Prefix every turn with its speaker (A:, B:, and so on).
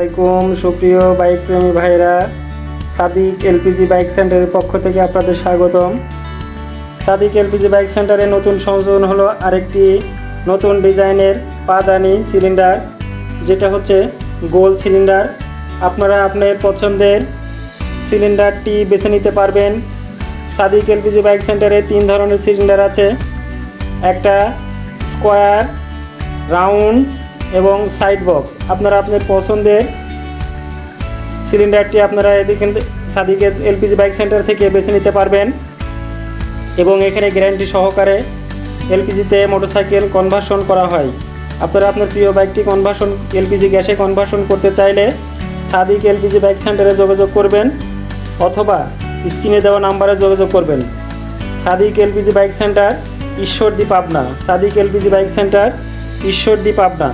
A: আলাইকুম, সুপ্রিয় বাইক প্রেমী ভাইরা সাদিক এলপিজি বাইক সেন্টারের পক্ষ থেকে আপনাদের স্বাগতম। সাদিক এলপিজি বাইক সেন্টারে নতুন সংযোজন হলো আরেকটি নতুন ডিজাইনের পাদানি সিলিন্ডার, যেটা হচ্ছে গোল সিলিন্ডার। আপনারা আপনার পছন্দের সিলিন্ডারটি বেছে নিতে পারবেন। সাদিক এলপিজি বাইক সেন্টারে তিন ধরনের সিলিন্ডার আছে। একটা স্কোয়ার, রাউন্ড এবং সাইড বক্স আপনারা আপনার পছন্দের সিলিন্ডারটি আপনারা এদিকে সাদিকে এলপিজি বাইক সেন্টার থেকে বেছে নিতে পারবেন এবং এখানে গ্যারান্টি সহকারে এলপিজিতে মোটরসাইকেল কনভার্সন করা হয়। আপনারা আপনার প্রিয় বাইকটি কনভার্সন এলপিজি গ্যাসে কনভার্সন করতে চাইলে সাদিক এলপিজি বাইক সেন্টারে যোগাযোগ করবেন অথবা স্ক্রিনে দেওয়া নাম্বারে যোগাযোগ করবেন। Sadik L P G bike centre Ishwardi Pabna. Sadik L P G bike centre Ishwardi Pabna.